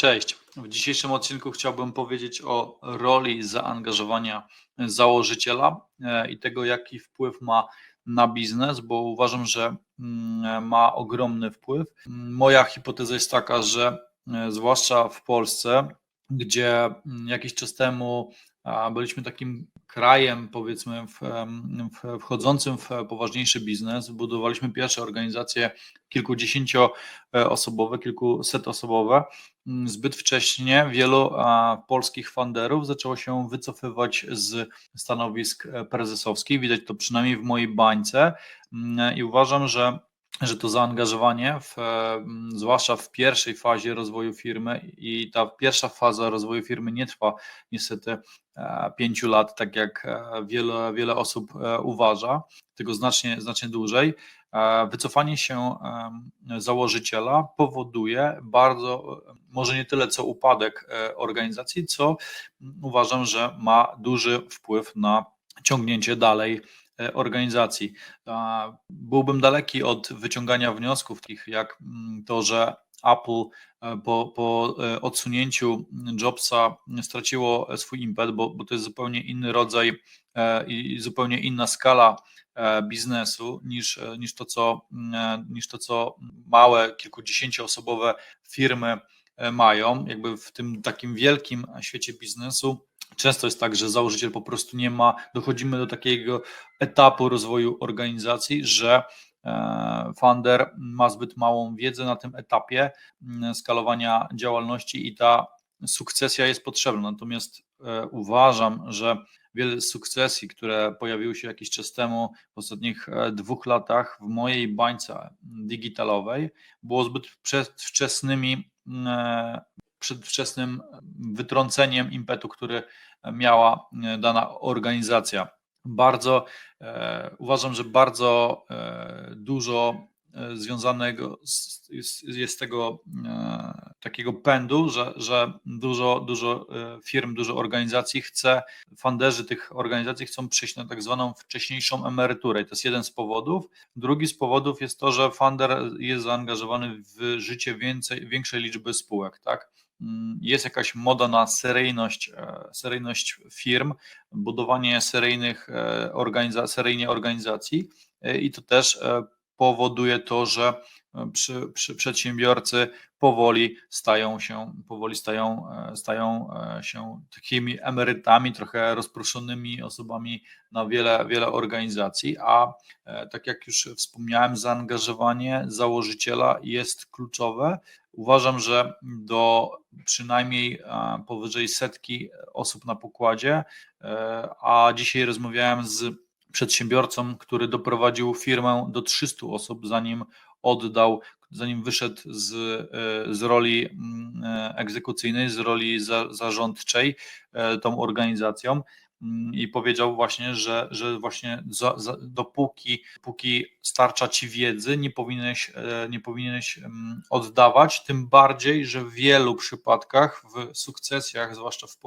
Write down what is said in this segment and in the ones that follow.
Cześć. W dzisiejszym odcinku chciałbym powiedzieć o roli zaangażowania założyciela e, i tego, jaki wpływ ma na biznes, bo uważam, że mm, ma ogromny wpływ. Moja hipoteza jest taka, że e, zwłaszcza w Polsce, gdzie mm, jakiś czas temu byliśmy takim krajem, powiedzmy, w, w, wchodzącym w poważniejszy biznes. Budowaliśmy pierwsze organizacje kilkudziesięcioosobowe, kilkusetosobowe. Zbyt wcześnie wielu polskich funderów zaczęło się wycofywać z stanowisk prezesowskich. Widać to przynajmniej w mojej bańce i uważam, że że to zaangażowanie, w, zwłaszcza w pierwszej fazie rozwoju firmy, i ta pierwsza faza rozwoju firmy nie trwa niestety e, pięciu lat, tak jak e, wiele, wiele osób e, uważa, tylko znacznie, znacznie dłużej. Wycofanie się założyciela powoduje bardzo, może nie tyle co upadek organizacji, co uważam, że ma duży wpływ na ciągnięcie dalej E, organizacji. Byłbym daleki od wyciągania wniosków, takich jak mm, to, że Apple e, po, po e, odsunięciu Jobsa straciło swój impet, bo, bo to jest zupełnie inny rodzaj i zupełnie inna skala biznesu niż, niż, to, co, mm, niż to, co małe, kilkudziesięcioosobowe firmy mają. Jakby w tym takim wielkim świecie biznesu Często jest tak, że założyciel po prostu nie ma, dochodzimy do takiego etapu rozwoju organizacji, że e, founder ma zbyt małą wiedzę na tym etapie mm, skalowania działalności i ta sukcesja jest potrzebna. Natomiast e, uważam, że wiele sukcesji, które pojawiły się jakiś czas temu, w ostatnich e, dwóch latach w mojej bańce digitalowej, było zbyt przedwczesnymi mm, przedwczesnym wytrąceniem impetu, który miała dana organizacja. Bardzo e, uważam, że bardzo e, dużo e, związanego z, jest, jest tego takiego pędu, że, że dużo, dużo firm, dużo organizacji chce, funderzy tych organizacji chcą przejść na tak zwaną wcześniejszą emeryturę. I to jest jeden z powodów. Drugi z powodów jest to, że funder jest zaangażowany w życie więcej, większej liczby spółek, tak? Mm, jest jakaś moda na seryjność, e, seryjność firm, budowanie seryjnych e, organiza seryjnie organizacji e, i to też powoduje to, że przy, przy przedsiębiorcy powoli stają się, powoli stają, stają się takimi emerytami, trochę rozproszonymi osobami na wiele, wiele organizacji, a tak jak już wspomniałem, zaangażowanie założyciela jest kluczowe. Uważam, że do przynajmniej powyżej setki osób na pokładzie, e, a dzisiaj rozmawiałem z przedsiębiorcą, który doprowadził firmę do 300 osób, zanim oddał, zanim wyszedł z, e, z roli mm, e, egzekucyjnej, z roli za, zarządczej tą organizacją i powiedział właśnie, że, że właśnie za, za, dopóki póki starcza ci wiedzy, nie powinieneś, e, nie powinieneś oddawać, tym bardziej, że w wielu przypadkach w sukcesjach, zwłaszcza w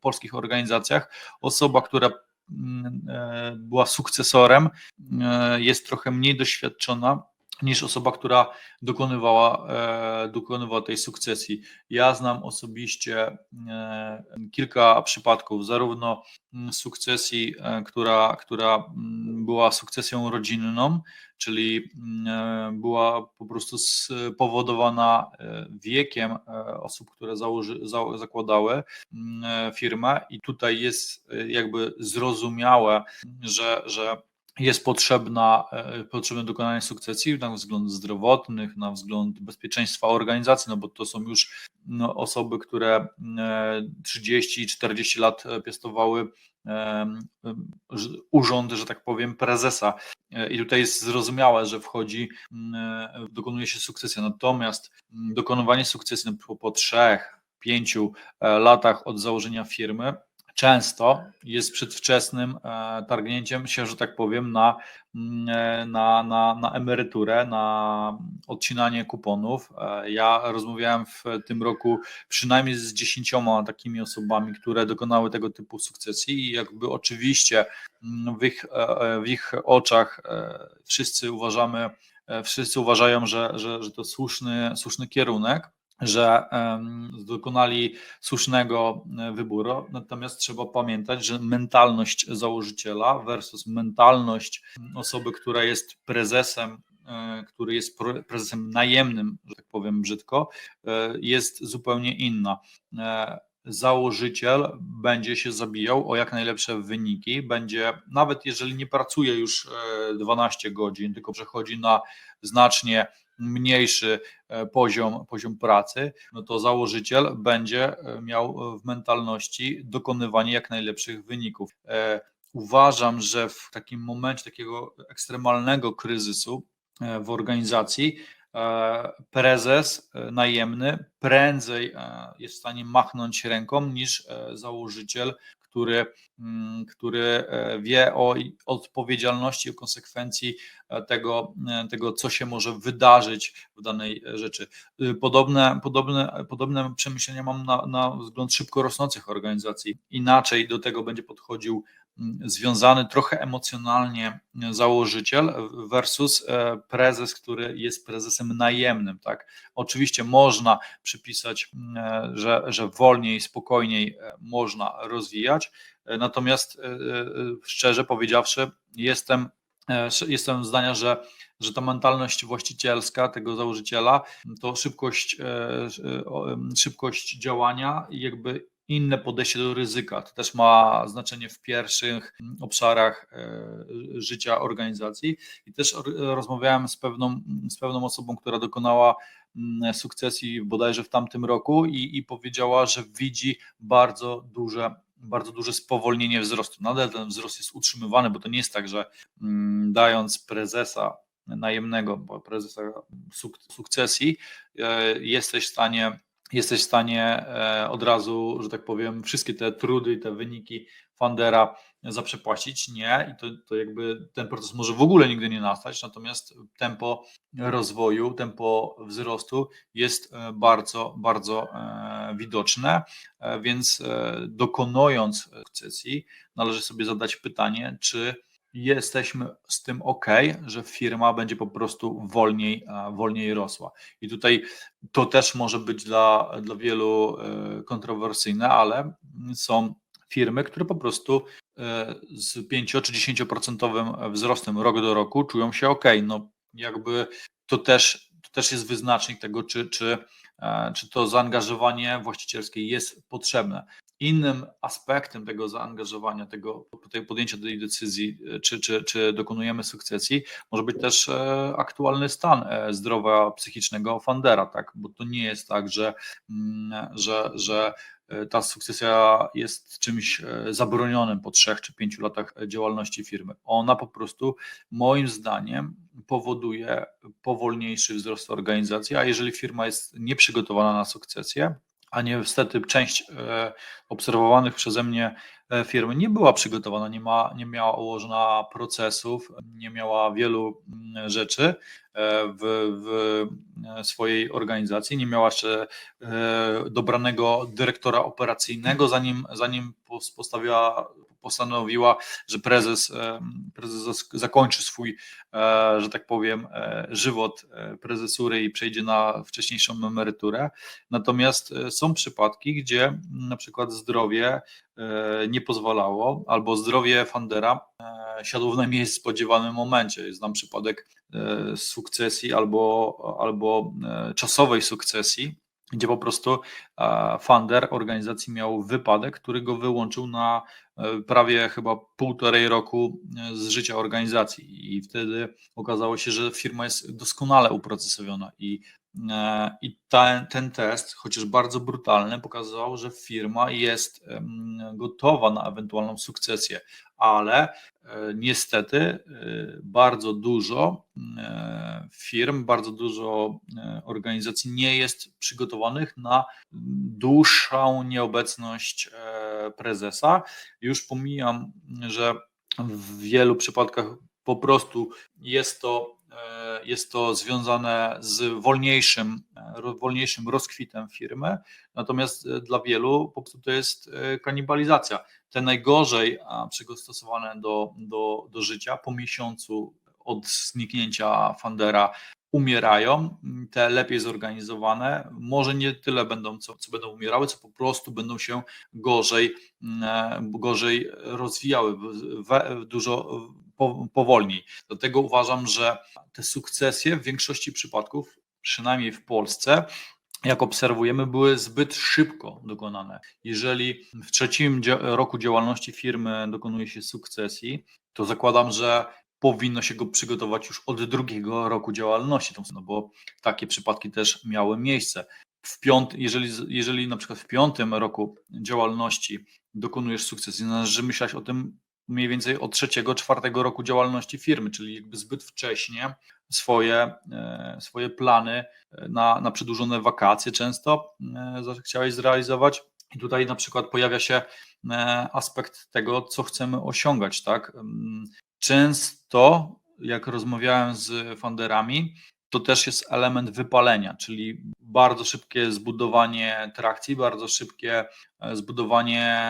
polskich organizacjach, osoba, która mm, e, była sukcesorem, e, jest trochę mniej doświadczona niż osoba, która dokonywała, e, dokonywała tej sukcesji. Ja znam osobiście e, kilka przypadków, zarówno mm, sukcesji, e, która, która mm, była sukcesją rodzinną, czyli mm, była po prostu spowodowana wiekiem osób, które założy, zakładały firmę, i tutaj jest jakby zrozumiałe, że, że jest potrzebna, e, potrzebne dokonanie sukcesji na wzgląd zdrowotnych, na wzgląd bezpieczeństwa organizacji, no bo to są już no, osoby, które 30 e, 40 lat piastowały e, urząd, że tak powiem, prezesa. I tutaj jest zrozumiałe, że wchodzi, dokonuje się sukcesja. Natomiast dokonywanie sukcesji no, po, po trzech, pięciu latach od założenia firmy często jest przedwczesnym e, targnięciem się, że tak powiem, na, mm, e, na, na, na emeryturę, na odcinanie kuponów. E, ja rozmawiałem w tym roku przynajmniej z dziesięcioma takimi osobami, które dokonały tego typu sukcesji i jakby oczywiście mm, w ich, w ich oczach wszyscy uważamy, wszyscy uważają, że, że, że to słuszny, słuszny kierunek. Że dokonali słusznego wyboru. Natomiast trzeba pamiętać, że mentalność założyciela versus mentalność osoby, która jest prezesem który jest prezesem najemnym, że tak powiem brzydko, jest zupełnie inna założyciel będzie się zabijał o jak najlepsze wyniki, będzie, nawet jeżeli nie pracuje już 12 e, godzin, tylko przechodzi na znacznie mniejszy e, poziom, poziom pracy, no to założyciel będzie e, miał w mentalności dokonywanie jak najlepszych wyników. Uważam, że w takim momencie takiego ekstremalnego kryzysu w organizacji E, prezes e, najemny prędzej e, jest w stanie machnąć ręką niż założyciel, który, mm, który wie o odpowiedzialności, o konsekwencji tego, tego, co się może wydarzyć w danej rzeczy. Podobne, podobne, podobne przemyślenia mam na, na wzgląd szybko rosnących organizacji. Inaczej do tego będzie podchodził związany trochę emocjonalnie założyciel versus e, prezes, który jest prezesem najemnym. Tak? Oczywiście można przypisać, e, że, że wolniej, spokojniej e, można rozwijać, natomiast szczerze powiedziawszy, jestem, jestem zdania, że że ta mentalność właścicielska tego założyciela, to szybkość, szybkość działania jakby inne podejście do ryzyka. To też ma znaczenie w pierwszych obszarach e, życia organizacji. I też rozmawiałem z pewną, z pewną osobą, która dokonała mm, sukcesji bodajże w tamtym roku i, i powiedziała, że widzi bardzo duże bardzo duże spowolnienie wzrostu. Nadal ten wzrost jest utrzymywany, bo to nie jest tak, że mm, dając prezesa najemnego, bo prezesa sukcesji, e, jesteś w stanie jesteś w stanie e, od razu, że tak powiem, wszystkie te trudy i te wyniki Fundera zaprzepłacić. Nie, i to, to jakby ten proces może w ogóle nigdy nie nastać, natomiast tempo rozwoju, tempo wzrostu jest e, bardzo, bardzo e, widoczne, więc dokonując sukcesji, należy sobie zadać pytanie, czy jesteśmy z tym ok, że firma będzie po prostu wolniej, wolniej rosła. I tutaj to też może być dla, dla wielu e, kontrowersyjne, ale są firmy, które po prostu e, z 5 czy 10% wzrostem rok do roku czują się ok. No jakby to też, to też jest wyznacznik tego, czy, czy, e, czy to zaangażowanie właścicielskie jest potrzebne. Innym aspektem tego zaangażowania, tego, podjęcia tej decyzji, e, czy, czy, czy dokonujemy sukcesji, może być też e, aktualny stan e, zdrowia psychicznego fundera, tak? bo to nie jest tak, że, mm, że, że ta sukcesja jest czymś zabronionym po trzech czy pięciu latach działalności firmy. Ona po prostu, moim zdaniem, powoduje powolniejszy wzrost organizacji, a jeżeli firma jest nieprzygotowana na sukcesję, a niestety część e, obserwowanych przeze mnie e, firm nie była przygotowana, nie, ma, nie miała ułożona procesów, nie miała wielu mm, rzeczy e, w, w swojej organizacji, nie miała jeszcze dobranego dyrektora operacyjnego, zanim, zanim postawiła postanowiła, że prezes, prezes zakończy swój, że tak powiem, żywot prezesury i przejdzie na wcześniejszą emeryturę. Natomiast są przypadki, gdzie na przykład zdrowie nie pozwalało, albo zdrowie Fandera siadło w najmniej spodziewanym momencie. Znam przypadek sukcesji albo, albo czasowej sukcesji, gdzie po prostu funder organizacji miał wypadek, który go wyłączył na e, prawie chyba półtorej roku e, z życia organizacji. I wtedy okazało się, że firma jest doskonale uprocesowiona i E, I ten, ten test, chociaż bardzo brutalny, pokazał, że firma jest gotowa na ewentualną sukcesję, ale e, niestety e, bardzo dużo firm, bardzo dużo organizacji nie jest przygotowanych na dłuższą nieobecność prezesa. Już pomijam, że w wielu przypadkach po prostu jest to E, jest to związane z wolniejszym, e, wolniejszym rozkwitem firmy, natomiast e, dla wielu po prostu to jest kanibalizacja. Te najgorzej przygotowane do, do, do życia po miesiącu od zniknięcia Fandera umierają, te lepiej zorganizowane, może nie tyle będą, co, co będą umierały, co po prostu będą się gorzej, e, gorzej rozwijały, dużo powolniej. Dlatego uważam, że te sukcesje w większości przypadków, przynajmniej w Polsce, jak obserwujemy, były zbyt szybko dokonane. Jeżeli w trzecim roku działalności firmy dokonuje się sukcesji, to zakładam, że powinno się go przygotować już od drugiego roku działalności, no bo takie przypadki też miały miejsce. W piąt, jeżeli, jeżeli na przykład w piątym roku działalności dokonujesz sukcesji, należy myśleć o tym mniej więcej od trzeciego, czwartego roku działalności firmy, czyli jakby zbyt wcześnie swoje, e, swoje plany e, na, na przedłużone wakacje często e, chciałeś zrealizować. I tutaj na przykład pojawia się aspekt tego, co chcemy osiągać, tak? Mm, często, jak rozmawiałem z funderami, to też jest element wypalenia, czyli bardzo szybkie zbudowanie trakcji, bardzo szybkie e, zbudowanie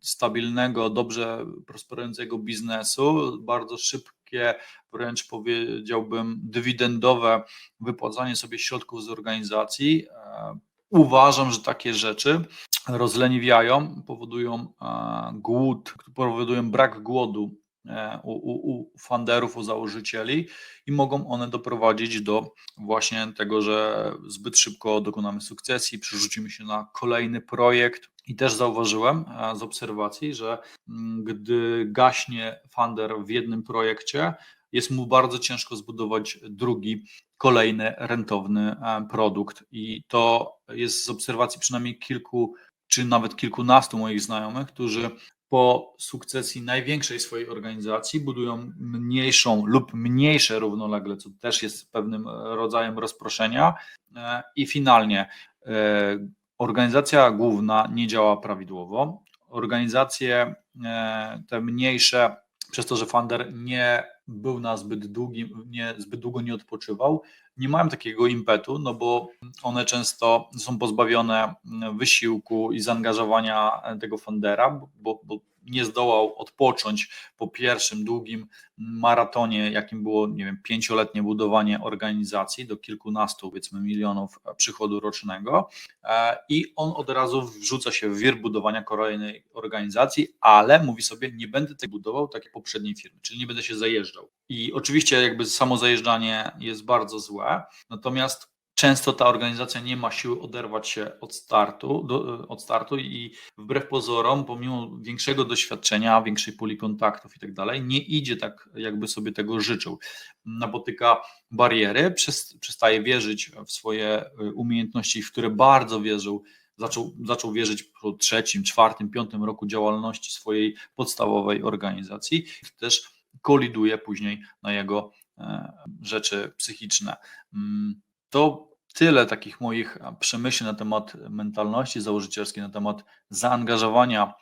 stabilnego, dobrze prosperującego biznesu, bardzo szybkie, wręcz powiedziałbym, dywidendowe wypłacanie sobie środków z organizacji. E, uważam, że takie rzeczy rozleniwiają, powodują e, głód, powodują brak głodu u, u, u funderów, u założycieli i mogą one doprowadzić do właśnie tego, że zbyt szybko dokonamy sukcesji, przerzucimy się na kolejny projekt. I też zauważyłem e, z obserwacji, że mm, gdy gaśnie funder w jednym projekcie, jest mu bardzo ciężko zbudować drugi, kolejny rentowny e, produkt. I to jest z obserwacji przynajmniej kilku czy nawet kilkunastu moich znajomych, którzy po sukcesji największej swojej organizacji budują mniejszą lub mniejsze równolegle, co też jest pewnym rodzajem rozproszenia. E, I finalnie e, organizacja główna nie działa prawidłowo. Organizacje e, te mniejsze, przez to, że funder nie był na zbyt długim, nie, zbyt długo nie odpoczywał, nie mają takiego impetu, no bo one często są pozbawione wysiłku i zaangażowania tego fundera, bo, bo nie zdołał odpocząć po pierwszym długim maratonie, jakim było, nie wiem, pięcioletnie budowanie organizacji do kilkunastu, powiedzmy, milionów przychodu rocznego e, i on od razu wrzuca się w wir budowania kolejnej organizacji, ale mówi sobie, nie będę tego budował tak jak poprzedniej firmy, czyli nie będę się zajeżdżał. I oczywiście jakby samo zajeżdżanie jest bardzo złe, natomiast często ta organizacja nie ma siły oderwać się od startu, do, od startu i wbrew pozorom, pomimo większego doświadczenia, większej puli kontaktów i tak dalej, nie idzie tak, jakby sobie tego życzył. Napotyka bariery, przestaje wierzyć w swoje y, umiejętności, w które bardzo wierzył zaczął, zaczął wierzyć po trzecim, czwartym, piątym roku działalności swojej podstawowej organizacji, też koliduje później na jego e, rzeczy psychiczne. To tyle takich moich przemyśleń na temat mentalności założycielskiej, na temat zaangażowania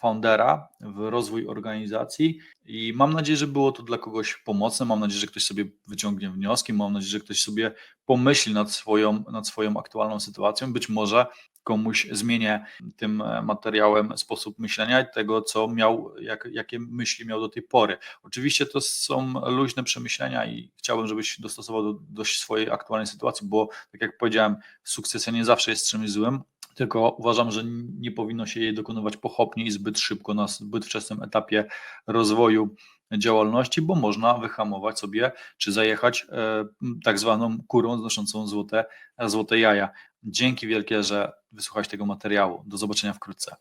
foundera w rozwój organizacji i mam nadzieję, że było to dla kogoś pomocne, mam nadzieję, że ktoś sobie wyciągnie wnioski, mam nadzieję, że ktoś sobie pomyśli nad swoją, nad swoją aktualną sytuacją, być może komuś zmienię tym e, materiałem sposób myślenia i tego, co miał, jak, jakie myśli miał do tej pory. Oczywiście to są luźne przemyślenia i chciałbym, żebyś dostosował do, do swojej aktualnej sytuacji, bo tak jak powiedziałem, sukcesja nie zawsze jest czymś złym, tylko uważam, że nie powinno się jej dokonywać pochopnie i zbyt szybko na zbyt wczesnym etapie rozwoju działalności, bo można wyhamować sobie czy zajechać e, tak zwaną kurą znoszącą złote, złote jaja. Dzięki wielkie, że wysłuchałeś tego materiału. Do zobaczenia wkrótce.